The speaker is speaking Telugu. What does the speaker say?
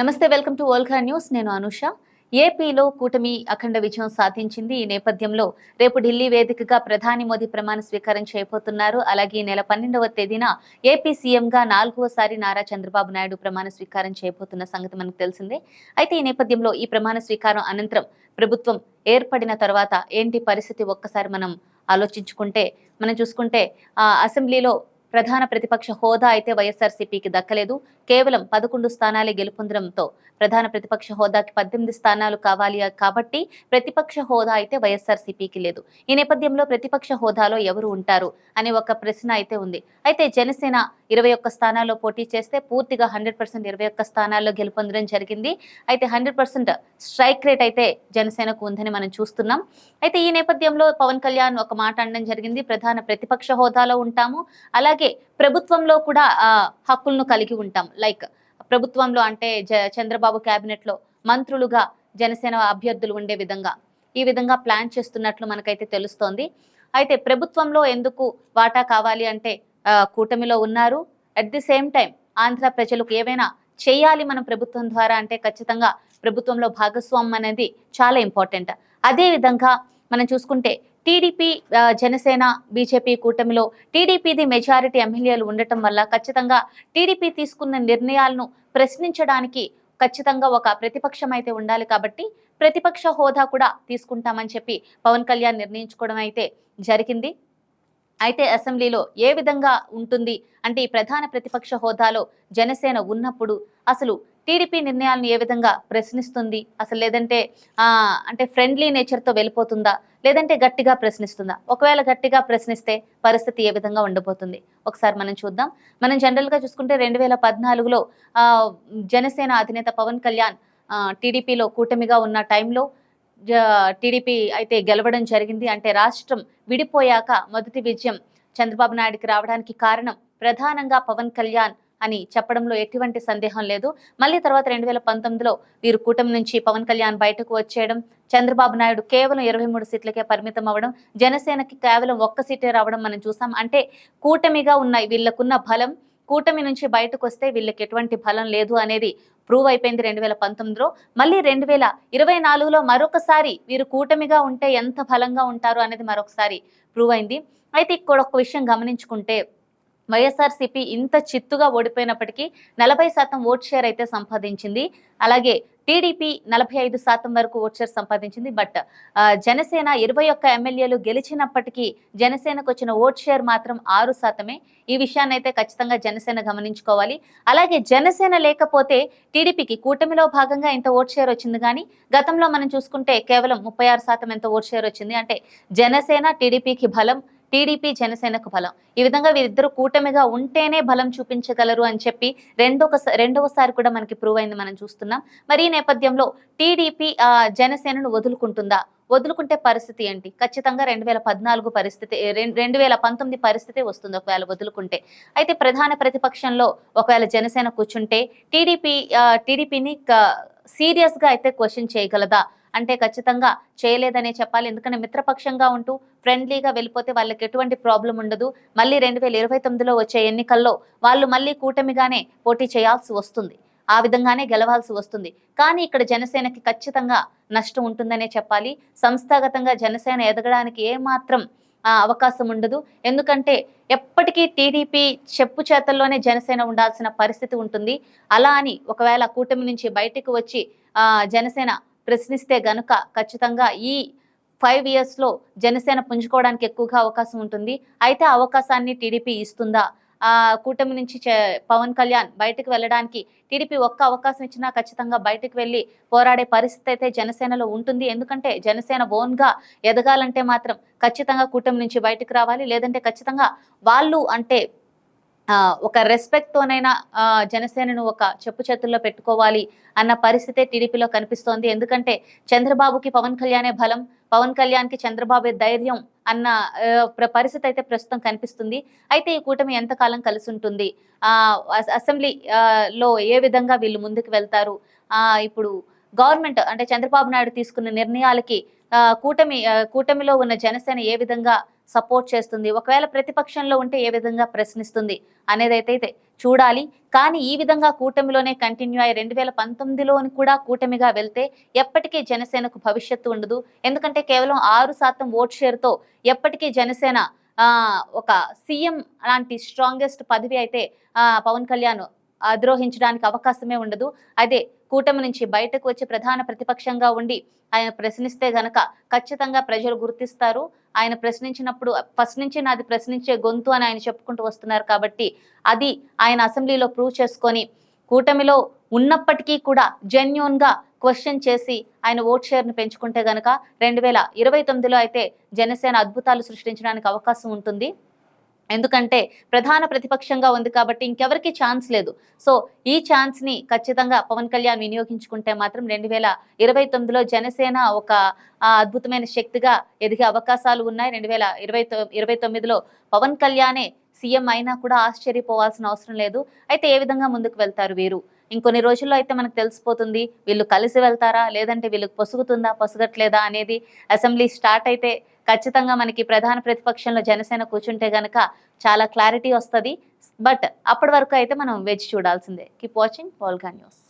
నమస్తే వెల్కమ్ టు ఓల్కా న్యూస్. నేను అనుష. ఏపీలో కూటమి అఖండ విజయం సాధించింది. ఈ నేపథ్యంలో రేపు ఢిల్లీ వేదికగా ప్రధాని మోదీ ప్రమాణ స్వీకారం చేయబోతున్నారు. అలాగే నెల పన్నెండవ తేదీన ఏపీ సీఎంగా నాలుగవసారి నారా చంద్రబాబు నాయుడు ప్రమాణ స్వీకారం చేయబోతున్న సంగతి మనకు తెలిసిందే. అయితే ఈ నేపథ్యంలో ఈ ప్రమాణ స్వీకారం అనంతరం ప్రభుత్వం ఏర్పడిన తర్వాత ఏంటి పరిస్థితి ఒక్కసారి మనం ఆలోచించుకుంటే మనం చూసుకుంటే అసెంబ్లీలో ప్రధాన ప్రతిపక్ష హోదా అయితే వైఎస్ఆర్సీపీకి దక్కలేదు. కేవలం పదకొండు స్థానాలే గెలుపొందడంతో ప్రధాన ప్రతిపక్ష హోదాకి పద్దెనిమిది స్థానాలు కావాలి కాబట్టి ప్రతిపక్ష హోదా అయితే వైఎస్ఆర్సీపీకి లేదు. ఈ నేపథ్యంలో ప్రతిపక్ష హోదాలో ఎవరు ఉంటారు అనే ఒక ప్రశ్న అయితే ఉంది. అయితే జనసేన ఇరవై ఒక్క స్థానాల్లో పోటీ చేస్తే పూర్తిగా హండ్రెడ్ పర్సెంట్ ఇరవై ఒక్క స్థానాల్లో గెలుపొందడం జరిగింది. అయితే హండ్రెడ్ పర్సెంట్ స్ట్రైక్ రేట్ అయితే జనసేనకు ఉందని మనం చూస్తున్నాం. అయితే ఈ నేపథ్యంలో పవన్ కళ్యాణ్ ఒక మాట అనడం జరిగింది. ప్రధాన ప్రతిపక్ష హోదాలో ఉంటాము. అలాగే ప్రభుత్వంలో కూడా హక్కులను కలిగి ఉంటాం. లైక్ ప్రభుత్వంలో అంటే చంద్రబాబు క్యాబినెట్లో మంత్రులుగా జనసేన అభ్యర్థులు ఉండే విధంగా ఈ విధంగా ప్లాన్ చేస్తున్నట్లు మనకైతే తెలుస్తోంది. అయితే ప్రభుత్వంలో ఎందుకు వాటా కావాలి అంటే కూటమిలో ఉన్నారు. At the same time Andhra ప్రజలకు ఏవైనా చేయాలి మనం ప్రభుత్వం ద్వారా అంటే ఖచ్చితంగా ప్రభుత్వంలో భాగస్వామ్యం అనేది చాలా ఇంపార్టెంట్ అదే విధంగా మనం చూసుకుంటే టీడీపీ జనసేన బీజేపీ కూటమిలో టీడీపీది మెజారిటీ ఎమ్మెల్యేలు ఉండటం వల్ల ఖచ్చితంగా టీడీపీ తీసుకున్న నిర్ణయాలను ప్రశ్నించడానికి ఖచ్చితంగా ఒక ప్రతిపక్షం అయితే ఉండాలి కాబట్టి ప్రతిపక్ష హోదా కూడా తీసుకుంటామని చెప్పి పవన్ కళ్యాణ్ నిర్ణయించుకోవడం అయితే జరిగింది. అయితే అసెంబ్లీలో ఏ విధంగా ఉంటుంది? అంటే ఈ ప్రధాన ప్రతిపక్ష హోదాలో జనసేన ఉన్నప్పుడు అసలు టీడీపీ నిర్ణయాలను ఏ విధంగా ప్రశ్నిస్తుంది? అసలు లేదంటే అంటే ఫ్రెండ్లీ నేచర్తో వెళ్ళిపోతుందా? లేదంటే గట్టిగా ప్రశ్నిస్తుందా? ఒకవేళ గట్టిగా ప్రశ్నిస్తే పరిస్థితి ఏ విధంగా ఉండబోతుంది ఒకసారి మనం చూద్దాం. మనం జనరల్గా చూసుకుంటే రెండు వేల పద్నాలుగులో జనసేన అధినేత పవన్ కళ్యాణ్ టీడీపీలో కూటమిగా ఉన్న టైంలో జ- టీడీపీ అయితే గెలవడం జరిగింది. అంటే రాష్ట్రం విడిపోయాక మొదటి విజయం చంద్రబాబు నాయుడుకి రావడానికి కారణం ప్రధానంగా పవన్ కళ్యాణ్ అని చెప్పడంలో ఎటువంటి సందేహం లేదు. మళ్ళీ తర్వాత రెండు వేల పంతొమ్మిదిలో వీరు కూటమి నుంచి పవన్ కళ్యాణ్ బయటకు వచ్చేయడం చంద్రబాబు నాయుడు కేవలం ఇరవై మూడు సీట్లకే పరిమితం అవ్వడం జనసేనకి కేవలం ఒక్క సీటే రావడం మనం చూసాం. అంటే కూటమిగా ఉన్న వీళ్ళకున్న బలం కూటమి నుంచి బయటకు వస్తే వీళ్ళకి ఎటువంటి బలం లేదు అనేది ప్రూవ్ అయిపోయింది రెండు వేల పంతొమ్మిదిలో. మళ్ళీ రెండు వేల ఇరవై నాలుగులో మరొకసారి వీరు కూటమిగా ఉంటే ఎంత బలంగా ఉంటారు అనేది మరొకసారి ప్రూవ్ అయింది. అయితే ఇక్కడ ఒక విషయం గమనించుకుంటే వైఎస్ఆర్సీపీ ఇంత చిత్తుగా ఓడిపోయినప్పటికీ నలభై శాతం ఓట్ షేర్ అయితే సంపాదించింది. అలాగే టీడీపీ నలభై ఐదు శాతం వరకు ఓట్ షేర్ సంపాదించింది. బట్ జనసేన ఇరవై ఒక్క ఎమ్మెల్యేలు గెలిచినప్పటికీ జనసేనకు వచ్చిన ఓట్ షేర్ మాత్రం ఆరు శాతమే. ఈ విషయాన్ని అయితే ఖచ్చితంగా జనసేన గమనించుకోవాలి. అలాగే జనసేన లేకపోతే టీడీపీకి కూటమిలో భాగంగా ఇంత ఓట్ షేర్ వచ్చింది కానీ గతంలో మనం చూసుకుంటే కేవలం ముప్పై ఆరు శాతం ఎంత ఓట్ షేర్ వచ్చింది. అంటే జనసేన టీడీపీకి బలం టీడీపీ జనసేనకు బలం. ఈ విధంగా వీరిద్దరు కూటమిగా ఉంటేనే బలం చూపించగలరు అని చెప్పి రెండొక రెండవసారి కూడా మనకి ప్రూవ్ అయింది మనం చూస్తున్నాం. మరి ఈ నేపథ్యంలో టీడీపీ ఆ, జనసేనను వదులుకుంటుందా? వదులుకుంటే పరిస్థితి ఏంటి? ఖచ్చితంగా రెండు వేల పద్నాలుగు పరిస్థితి రెండు వేల పంతొమ్మిది పరిస్థితి వస్తుంది ఒకవేళ వదులుకుంటే. అయితే ప్రధాన ప్రతిపక్షంలో ఒకవేళ జనసేన కూర్చుంటే టీడీపీ టీడీపీని సీరియస్గా అయితే క్వశ్చన్ చేయగలదా? అంటే ఖచ్చితంగా చేయలేదనే చెప్పాలి. ఎందుకంటే మిత్రపక్షంగా ఉంటూ ఫ్రెండ్లీగా వెళ్ళిపోతే వాళ్ళకి ఎటువంటి ప్రాబ్లం ఉండదు. మళ్ళీ రెండు వేల ఇరవై తొమ్మిదిలో వచ్చే ఎన్నికల్లో వాళ్ళు మళ్ళీ కూటమిగానే పోటీ చేయాల్సి వస్తుంది. ఆ విధంగానే గెలవాల్సి వస్తుంది. కానీ ఇక్కడ జనసేనకి ఖచ్చితంగా నష్టం ఉంటుందనే చెప్పాలి. సంస్థాగతంగా జనసేన ఎదగడానికి ఏమాత్రం అవకాశం ఉండదు. ఎందుకంటే ఎప్పటికీ టీడీపీ చెప్పు చేతల్లోనే జనసేన ఉండాల్సిన పరిస్థితి ఉంటుంది. అలా అని ఒకవేళ కూటమి నుంచి బయటకు వచ్చి జనసేన ప్రశ్నిస్తే గనుక ఖచ్చితంగా ఈ ఫైవ్ ఇయర్స్లో జనసేన పుంజుకోవడానికి ఎక్కువగా అవకాశం ఉంటుంది. అయితే అవకాశాన్ని టీడీపీ ఇస్తుందా? ఆ కూటమి నుంచి చే- పవన్ కళ్యాణ్ బయటకు వెళ్ళడానికి టీడీపీ ఒక్క అవకాశం ఇచ్చినా ఖచ్చితంగా బయటకు వెళ్ళి పోరాడే పరిస్థితి అయితే జనసేనలో ఉంటుంది. ఎందుకంటే జనసేన ఓన్గా ఎదగాలంటే మాత్రం ఖచ్చితంగా కూటమి నుంచి బయటకు రావాలి. లేదంటే ఖచ్చితంగా వాళ్ళు అంటే ఒక రెస్పెక్ట్తోనైనా జనసేనను ఒక చెప్పు చేతుల్లో పెట్టుకోవాలి అన్న పరిస్థితే టీడీపీలో కనిపిస్తోంది. ఎందుకంటే చంద్రబాబుకి పవన్ కళ్యాణే బలం పవన్ కళ్యాణ్కి చంద్రబాబు ధైర్యం అన్న పరిస్థితి అయితే ప్రస్తుతం కనిపిస్తుంది. అయితే ఈ కూటమి ఎంతకాలం కలిసి ఉంటుంది అస- అసెంబ్లీ లో ఏ విధంగా వీళ్ళు ముందుకు వెళ్తారు? ఇప్పుడు గవర్నమెంట్ అంటే చంద్రబాబు నాయుడు తీసుకున్న నిర్ణయాలకి కూటమి కూటమిలో ఉన్న జనసేన ఏ విధంగా సపోర్ట్ చేస్తుంది. ఒకవేళ ప్రతిపక్షంలో ఉంటే ఏ విధంగా ప్రశ్నిస్తుంది అనేదైతే అయితే చూడాలి. కానీ ఈ విధంగా కూటమిలోనే కంటిన్యూ అయ్యి రెండు వేల పంతొమ్మిదిలోని కూడా కూటమిగా వెళ్తే ఎప్పటికీ జనసేనకు భవిష్యత్తు ఉండదు. ఎందుకంటే కేవలం ఆరు శాతం ఓట్ షేర్తో ఎప్పటికీ జనసేన ఒక సీఎం లాంటి స్ట్రాంగెస్ట్ పదవి అయితే పవన్ కళ్యాణ్ అధిరోహించడానికి అవకాశమే ఉండదు. అదే కూటమి నుంచి బయటకు వచ్చి ప్రధాన ప్రతిపక్షంగా ఉండి ఆయన ప్రశ్నిస్తే గనక ఖచ్చితంగా ప్రజలు గుర్తిస్తారు. ఆయన ప్రశ్నించినప్పుడు ఫస్ట్ నుంచి నాది ప్రశ్నించే గొంతు అని ఆయన చెప్పుకుంటూ వస్తున్నారు కాబట్టి అది ఆయన అసెంబ్లీలో ప్రూవ్ చేసుకొని కూటమిలో ఉన్నప్పటికీ కూడా జెన్యున్గా క్వశ్చన్ చేసి ఆయన ఓట్ షేర్ను పెంచుకుంటే గనక రెండు వేల ఇరవై తొమ్మిదిలో అయితే జనసేన అద్భుతాలు సృష్టించడానికి అవకాశం ఉంటుంది. ఎందుకంటే ప్రధాన ప్రతిపక్షంగా ఉంది కాబట్టి ఇంకెవరికి ఛాన్స్ లేదు. సో ఈ ఛాన్స్ని ఖచ్చితంగా పవన్ కళ్యాణ్ వినియోగించుకుంటే మాత్రం రెండు వేల ఇరవై తొమ్మిదిలో జనసేన ఒక అద్భుతమైన శక్తిగా ఎదిగే అవకాశాలు ఉన్నాయి. రెండు వేల ఇరవై ఇరవై తొమ్మిదిలో పవన్ కళ్యాణే సీఎం అయినా కూడా ఆశ్చర్యపోవాల్సిన అవసరం లేదు. అయితే ఏ విధంగా ముందుకు వెళ్తారు వీరు? ఇంకొన్ని రోజుల్లో అయితే మనకు తెలిసిపోతుంది వీళ్ళు కలిసి వెళ్తారా? లేదంటే వీళ్ళకి పొసుగుతుందా పొసగట్లేదా అనేది అసెంబ్లీ స్టార్ట్ అయితే ఖచ్చితంగా మనకి ప్రధాన ప్రతిపక్షంలో జనసేన కూర్చుంటే గనక చాలా క్లారిటీ వస్తుంది. బట్ అప్పటి వరకు అయితే మనం వేచి చూడాల్సిందే. Keep watching పోల్గా news